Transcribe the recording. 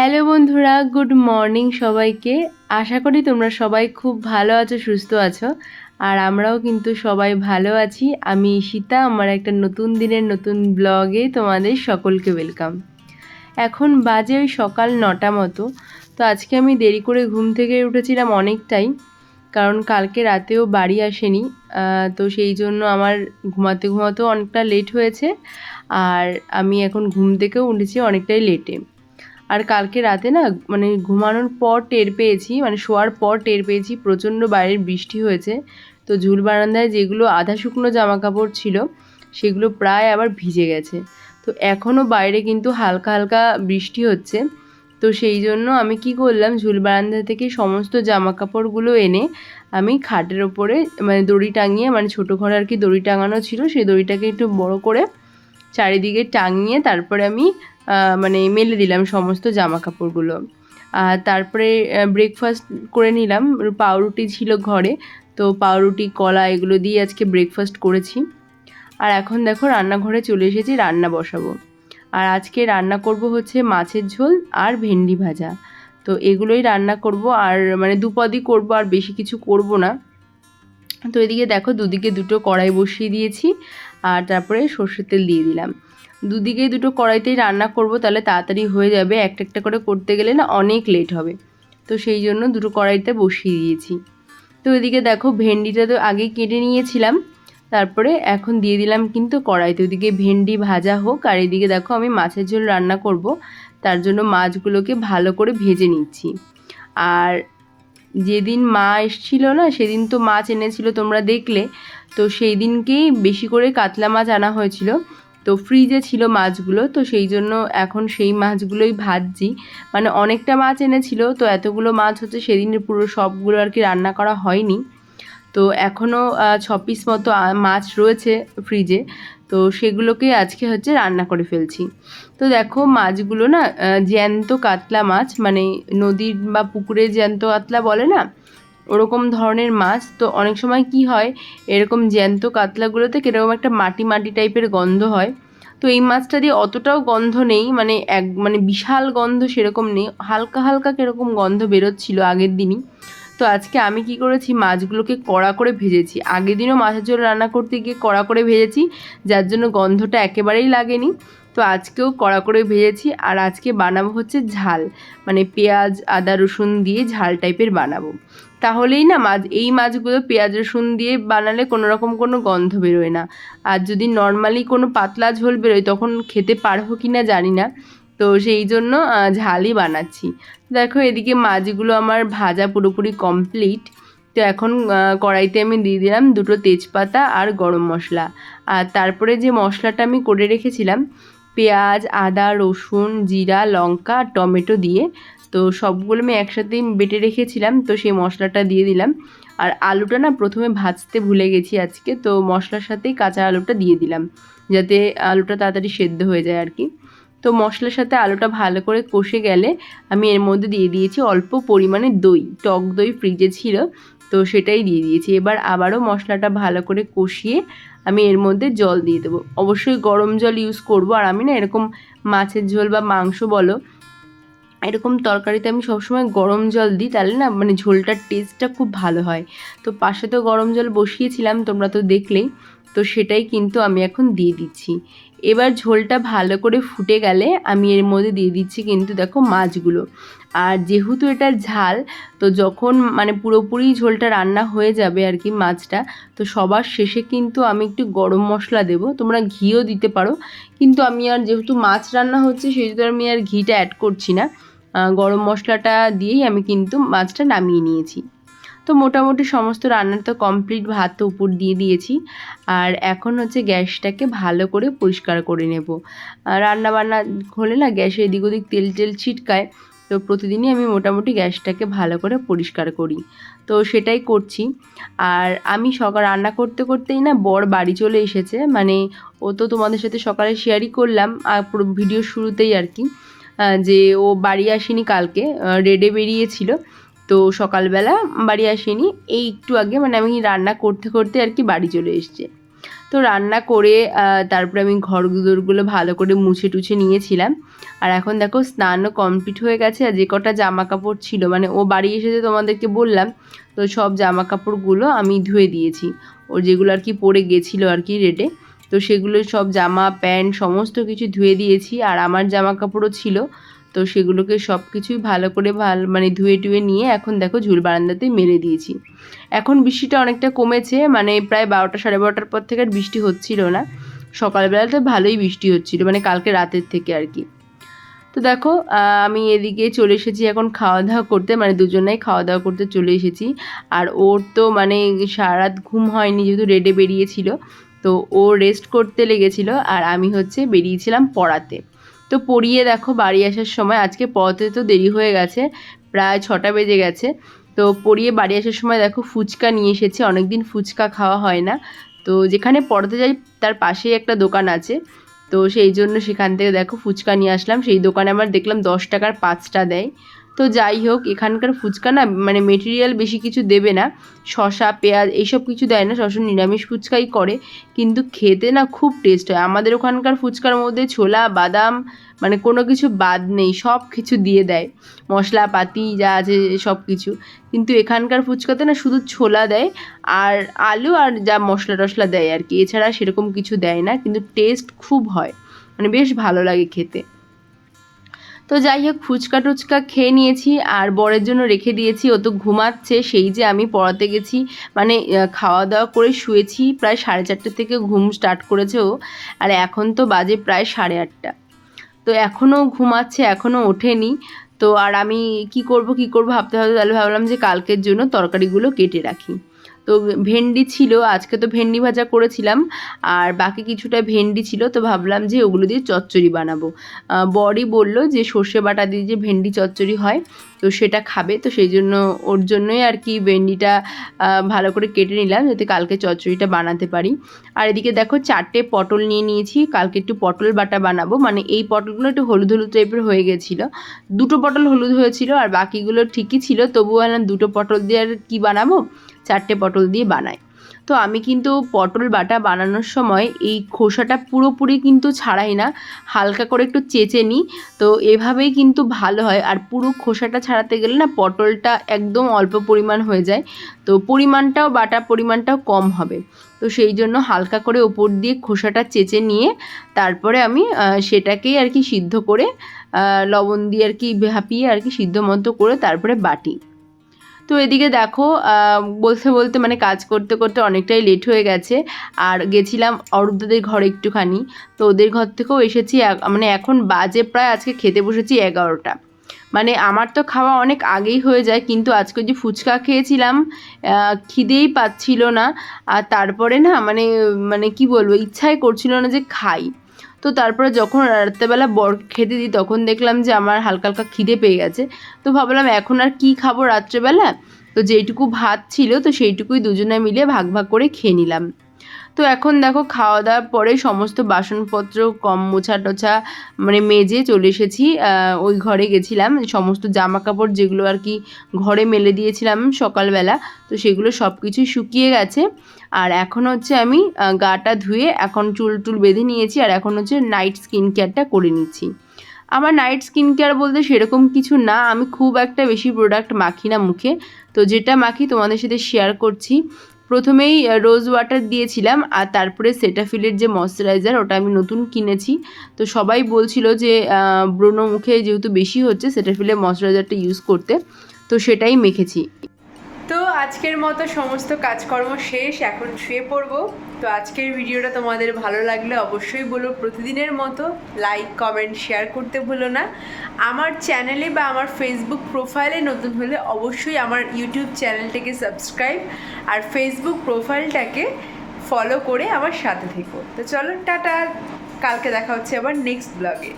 Hello বন্ধুরা, good morning সবাইকে। আশা করি তোমরা সবাই খুব ভালো আছো, সুস্থ আছো, আর আমরাও কিন্তু সবাই ভালো আছি। আমি সীতা আমার একটা নতুন দিনের নতুন ব্লগে তোমাদের সকলকে ওয়েলকাম এখন বাজে ওই সকাল নটা মতো, তো আজকে আমি দেরি করে ঘুম থেকে উঠেছিলাম অনেকটাই, কারণ কালকে রাতেও বাড়ি আসেনি তো সেই জন্য আমার ঘুমাতে ঘুমাতেও অনেকটা লেট হয়েছে, আর আমি এখন ঘুম থেকেও উঠেছি অনেকটাই লেটে আর কালকে রাতে না মানে ঘুমানোর পর টের পেয়েছি মানে শোয়ার পর টের পেয়েছি, প্রচণ্ড বাইরের বৃষ্টি হয়েছে। তো ঝুল বারান্দায় যেগুলো আধা শুকনো জামা কাপড় ছিল, সেগুলো প্রায় আবার ভিজে গেছে। তো এখনও বাইরে কিন্তু হালকা হালকা বৃষ্টি হচ্ছে। তো সেই জন্য আমি কি করলাম, ঝুল বারান্দা থেকে সমস্ত জামা কাপড়গুলো এনে আমি খাটের ওপরে মানে দড়ি টাঙিয়ে মানে ছোটো ঘরে আর কি দড়ি টাঙানো ছিল, সেই দড়িটাকে একটু বড় করে চারিদিকে টাঙিয়ে, তারপরে আমি মানে মেলে দিলাম সমস্ত জামা কাপড়গুলো আর তারপরে ব্রেকফাস্ট করে নিলাম। পাউরুটি ছিল ঘরে, তো পাউরুটি, কলা এগুলো দিয়ে আজকে ব্রেকফাস্ট করেছি। আর এখন দেখো রান্নাঘরে চলে এসেছি, রান্না বসাবো। আর আজকে রান্না করব হচ্ছে মাছের ঝোল আর ভেন্ডি ভাজা। তো এগুলোই রান্না করব, আর মানে দুপদই করব, আর বেশি কিছু করব না। তো এদিকে দেখো দুদিকে দুটো কড়াই বসিয়ে দিয়েছি, আর তারপরে সর্ষের তেল দিয়ে দিলাম। দুদিকে দুটো কড়াইতেই রান্না করব, তাহলে তাড়াতাড়ি হয়ে যাবে। একটা একটা করে করতে গেলে না অনেক লেট হবে। তো সেই জন্য দুটো কড়াইতে বসিয়ে দিয়েছি। তো এদিকে দেখো ভেন্ডিটা তো আগেই কেটে নিয়েছিলাম, তারপরে এখন দিয়ে দিলাম কিন্তু কড়াইতে। ওদিকে ভেন্ডি ভাজা হোক, আর এদিকে দেখো আমি মাছের ঝোল রান্না করব, তার জন্য মাছগুলোকে ভালো করে ভেজে নিচ্ছি। আর যেদিন মা এসছিল না, সেদিন তো মাছ এনেছিল তোমরা দেখলে, তো সেই দিনকেই বেশি করে কাতলা মাছ আনা হয়েছিল। তো ফ্রিজে ছিল মাছগুলো, তো সেই জন্য এখন সেই মাছগুলোই ভাজছি। মানে অনেকটা মাছ এনেছিল, তো এতগুলো মাছ হচ্ছে সেদিনের পুরো সবগুলো আর কি রান্না করা হয়নি। তো এখনও ছ পিস মতো মাছ রয়েছে ফ্রিজে তো সেগুলোকে আজকে হচ্ছে রান্না করে ফেলছি। তো দেখো মাছগুলো না জ্যান্ত কাতলা মাছ মানে নদীর বা পুকুরে জ্যান্ত কাতলা বলে না ওরকম ধরনের মাছ। তো অনেক সময় কি হয়, এরকম জ্যান্ত কাতলাগুলোতে কীরকম একটা মাটি মাটি টাইপের গন্ধ হয়। তো এই মাছটা দিয়ে অতটাও গন্ধ নেই মানে এক মানে বিশাল গন্ধ সেরকম নেই। হালকা হালকা কীরকম গন্ধ বেরোচ্ছিল আগের দিনই। তো আজকে আমি কি করেছি, মাছগুলোকে কড়া করে ভেজেছি। আগের দিনও মাছের ঝোল রান্না করতে গিয়ে কড়া করে ভেজেছি, যার জন্য গন্ধটা একেবারেই লাগেনি। তো আজকেও কড়া করে ভেজেছি, আর আজকে বানাবো হচ্ছে ঝাল। মানে পেঁয়াজ, আদা, রসুন দিয়ে ঝাল টাইপের বানাবো। তাহলেই না মাছ, এই মাছগুলো পেঁয়াজ, রসুন দিয়ে বানালে কোনো রকম কোনো গন্ধ বেরোয় না। আর যদি নর্মালি কোনো পাতলা ঝোল বেরোয়, তখন খেতে পারব কি না জানি না। তো সেই জন্য ঝালই বানাচ্ছি। দেখো, এদিকে মাছগুলো আমার ভাজা পুরোপুরি কমপ্লিট তো এখন কড়াইতে আমি দিয়ে দিলাম দুটো তেজপাতা আর গরম মশলা। আর তারপরে যে মশলাটা আমি করে রেখেছিলাম, পেঁয়াজ, আদা, রসুন, জিরা, লঙ্কা, টমেটো দিয়ে তো সবগুলো আমি একসাথেই বেটে রেখেছিলাম, তো সেই মশলাটা দিয়ে দিলাম। আর আলুটা না প্রথমে ভাজতে ভুলে গেছি আজকে, তো মশলার সাথেই কাঁচা আলুটা দিয়ে দিলাম, যাতে আলুটা তাড়াতাড়ি সেদ্ধ হয়ে যায় আর কি। তো মশলার সাথে আলুটা ভালো করে কষে গেলে আমি এর মধ্যে দিয়ে দিয়েছি অল্প পরিমাণে দই, টক দই ফ্রিজে ছিল, তো সেটাই দিয়ে দিয়েছি। এবার আবারও মশলাটা ভালো করে কষিয়ে আমি এর মধ্যে জল দিয়ে দেবো। অবশ্যই গরম জল ইউজ করব, আর আমি না এরকম মাছের ঝোল বা মাংস বলো এরকম তরকারিতে আমি সবসময় গরম জল দিই, তাহলে না মানে ঝোলটার টেস্টটা খুব ভালো হয়। তো পাশে তো গরম জল বসিয়েছিলাম, তোমরা তো দেখলেই। তো সেটাই কিন্তু আমি এখন দিয়ে দিচ্ছি। এবার ঝোলটা ভালো করে ফুটে গেলে আমি এর মধ্যে দিয়ে দিচ্ছি কিন্তু দেখো মাছগুলো। আর যেহেতু এটা ঝাল, তো যখন মানে পুরোপুরি ঝোলটা রান্না হয়ে যাবে আর কি মাছটা, তো সবার শেষে কিন্তু আমি একটু গরম মশলা দেবো। তোমরা ঘিও দিতে পারো। কিন্তু আমি আর যেহেতু মাছ রান্না হচ্ছে, সেহেতু আমি আর ঘিটা অ্যাড করছি না। গরম মশলাটা দিয়েই আমি কিন্তু মাছটা নামিয়ে নিয়েছি। তো মোটামুটি সমস্ত রান্নার তো কমপ্লিট ভাত তো উপর দিয়ে দিয়েছি। আর এখন হচ্ছে গ্যাসটাকে ভালো করে পরিষ্কার করে নেব। রান্না বান্না হলে না গ্যাসে এদিক ওদিক তেল টেল ছিটকায়। তো প্রতিদিনই আমি মোটামুটি গ্যাসটাকে ভালো করে পরিষ্কার করি। তো সেটাই করছি। আর আমি সকাল রান্না করতে করতেই না বর বাড়ি চলে এসেছে। মানে ও তো তোমাদের সাথে সকালে শেয়ারই করলাম। আর ভিডিও শুরুতেই আর কি। যে ও বাড়ি আসেনি কালকে রেডে বেরিয়েছিল। তো সকালবেলা বাড়ি আসেনি। এই একটু আগে মানে আমি রান্না করতে করতে আর কি বাড়ি চলে এসছে। তো রান্না করে তারপরে আমি ঘরগুলোগুলো ভালো করে মুছে টুছে নিয়েছিলাম। আর এখন দেখো স্নানও কমপ্লিট হয়ে গেছে আর যে কটা জামা কাপড় ছিল মানে ও বাড়ি এসে যে তোমাদেরকে বললাম, তো সব জামা কাপড়গুলো আমি ধুয়ে দিয়েছি। ওর যেগুলো আর কি পরে গেছিল আর কি রেডে তো সেগুলো সব জামা, প্যান্ট সমস্ত কিছু ধুয়ে দিয়েছি আর আমার জামা কাপড়ও ছিল। তো সেগুলোকে সব কিছুই ভালো করে ভালো মানে ধুয়ে টুয়ে নিয়ে এখন দেখো ঝুল বারান্দাতে মেলে দিয়েছি। এখন বৃষ্টিটা অনেকটা কমেছে মানে প্রায় বারোটা সাড়ে বারোটার পর থেকে আর বৃষ্টি হচ্ছিল না। সকালবেলাতে ভালোই বৃষ্টি হচ্ছিল মানে কালকে রাতের থেকে আর কি। তো দেখো আমি এদিকে চলে এসেছি এখন খাওয়া দাওয়া করতে মানে দুজনেই খাওয়া দাওয়া করতে চলে এসেছি। আর ওর তো মানে সারা রাত ঘুম হয়নি, যেহেতু রেডে বেরিয়েছিল। তো ও রেস্ট করতে লেগেছিল আর আমি হচ্ছে বেরিয়েছিলাম পড়াতে। তো পড়িয়ে দেখো বাড়ি আসার সময়, আজকে পড়াতে তো দেরি হয়ে গেছে, প্রায় ছটা বেজে গেছে। তো পড়িয়ে বাড়ি আসার সময় দেখো ফুচকা নিয়ে এসেছি, অনেকদিন ফুচকা খাওয়া হয় না। তো যেখানে পড়াতে যাই তার পাশেই একটা দোকান আছে। তো সেই জন্য সেখান থেকে দেখো ফুচকা নিয়ে আসলাম, সেই দোকানে আমার দেখলাম দশ টাকার পাঁচটা দেয়। তো যাই হোক, এখানকার ফুচকা না মানে মেটেরিয়াল বেশি কিছু দেবে না। শশা পেঁয়াজ, এইসব কিছু দেয় না সবসময় নিরামিষ ফুচকাই করে। কিন্তু খেতে না খুব টেস্ট হয়। আমাদের ওখানকার ফুচকার মধ্যে ছোলা, বাদাম মানে কোনো কিছু বাদ নেই, সব কিছু দিয়ে দেয়। মশলাপাতি যা আছে, সব কিছু। কিন্তু এখানকার ফুচকাতে না শুধু ছোলা দেয়, আর আলু আর যা মশলা টশলা দেয় আর কি। এছাড়া সেরকম কিছু দেয় না, কিন্তু টেস্ট খুব হয়। মানে বেশ ভালো লাগে খেতে। তো যাই হোক, ফুচকা টুচকা খেয়ে নিয়েছি আর বরের জন্য রেখে দিয়েছি। ও তো ঘুমাচ্ছে, সেই যে আমি পড়াতে গেছি মানে খাওয়া দাওয়া করে শুয়েছি। প্রায় সাড়ে চারটে থেকে ঘুম স্টার্ট করেছে ও। আর এখন তো বাজে প্রায় সাড়ে আটটা। তো এখনও ঘুমাচ্ছে এখনও ওঠেনি। তো আর আমি কি করব কি করব ভাবতে ভাবতে তাহলে ভাবলাম যে কালকের জন্য তরকারিগুলো কেটে রাখি। তো ভেন্ডি ছিল, আজকে তো ভেন্ডি ভাজা করেছিলাম, আর বাকি কিছুটা ভেন্ডি ছিল, তো ভাবলাম যে ওগুলো দিয়ে চচ্চড়ি বানাবো। বরই বলল যে সর্ষে বাটা দিয়ে যে ভেন্ডি চচ্চড়ি হয়, তো সেটা খাবে, তো সেই জন্য ওর জন্যই আর কি ভেন্ডিটা ভালো করে কেটে নিলাম, যাতে কালকে চচ্চড়িটা বানাতে পারি। আর এদিকে দেখো চারটে পটল নিয়ে নিয়েছি, কালকে একটু পটল বাটা বানাবো মানে এই পটলগুলো একটু হলুদ হলুদ টাইপের হয়ে গেছিল। দুটো পটল হলুদ হয়েছিল, আর বাকিগুলো ঠিকই ছিল, তবুও বললাম দুটো পটল দিয়ে আর কী বানাবো? চারটে পটল দিয়ে বানাই তো আমি কিন্তু পটল বাটা বানানোর সময় এই খোসাটা পুরোপুরি কিন্তু ছাড়াই না, হালকা করে একটু চেঁচে নিই। তো এভাবেই কিন্তু ভালো হয়। আর পুরো খোসাটা ছাড়াতে গেলে না পটলটা একদম অল্প পরিমাণ হয়ে যায়। তো পরিমাণটাও বাটা, পরিমাণটাও কম হবে। তো সেই জন্য হালকা করে ওপর দিয়ে খোসাটা চেঁচে নিয়ে তারপরে আমি সেটাকেই আর কি সিদ্ধ করে লবণ দিয়ে আর কি ভাপিয়ে আর কি সিদ্ধ মতো করে তারপরে বাটি। তো এদিকে দেখো বলতে বলতে মানে কাজ করতে করতে অনেকটাই লেট হয়ে গেছে। আর গেছিলাম অরূপদাদের ঘরে একটুখানি। তো ওদের ঘর থেকেও এসেছি মানে এখন বাজে প্রায় আজকে খেতে বসেছি এগারোটা। মানে আমার তো খাওয়া অনেক আগেই হয়ে যায়, কিন্তু আজকে যে ফুচকা খেয়েছিলাম খিদেই পাচ্ছিল না। আর তারপরে না মানে মানে কি বলব, ইচ্ছাই করছিল না যে খাই। তো তারপরে যখন রাত্রেবেলা বর খেতে দিই, তখন দেখলাম যে আমার হালকা হালকা খিদে পেয়ে গেছে। তো ভাবলাম এখন আর কি খাব রাত্রেবেলা? তো যেইটুকু ভাত ছিল, তো সেইটুকুই দুজনে মিলে ভাগ ভাগ করে খেয়ে নিলাম। তো এখন দেখো খাওয়া দাওয়ার পরে সমস্ত বাসনপত্র, কম মোছা টোছা মানে মেজে চলে এসেছি। ওই ঘরে গেছিলাম। সমস্ত জামা কাপড় যেগুলো আর কি ঘরে মেলে দিয়েছিলাম সকালবেলা, তো সেগুলো সব কিছুই শুকিয়ে গেছে। আর এখন হচ্ছে আমি গাটা ধুয়ে এখন চুল টুল বেঁধে নিয়েছি আর এখন হচ্ছে নাইট স্কিন কেয়ারটা করে নিচ্ছি। আমার নাইট স্কিন কেয়ার বলতে সেরকম কিছু না, আমি খুব একটা বেশি প্রোডাক্ট মাখি না মুখে। তো যেটা মাখি তোমাদের সাথে শেয়ার করছি। প্রথমেই রোজ ওয়াটার দিয়েছিলাম, আর তারপরে সেটাফিলের যে ময়শ্চারাইজার ওটা আমি নতুন কিনেছি। তো সবাই বলছিল যে ব্রণ মুখে যেহেতু বেশি হচ্ছে সেটাফিলের ময়শ্চারাইজারটা ইউজ করতে। তো সেটাই মেখেছি। তো আজকের মতো সমস্ত কাজকর্ম শেষ, এখন শুয়ে পড়ব। তো আজকের ভিডিওটা তোমাদের ভালো লাগলে অবশ্যই বলো। প্রতিদিনের মতো লাইক কমেন্ট শেয়ার করতে ভুলো না। আমার চ্যানেলে বা আমার ফেসবুক প্রোফাইলে নতুন হলে অবশ্যই আমার ইউটিউব চ্যানেলটাকে সাবস্ক্রাইব আর ফেসবুক প্রোফাইলটাকে ফলো করে আমার সাথে থেকো। তো চলো, টাটা। কালকে দেখা হচ্ছে আবার নেক্সট ব্লগে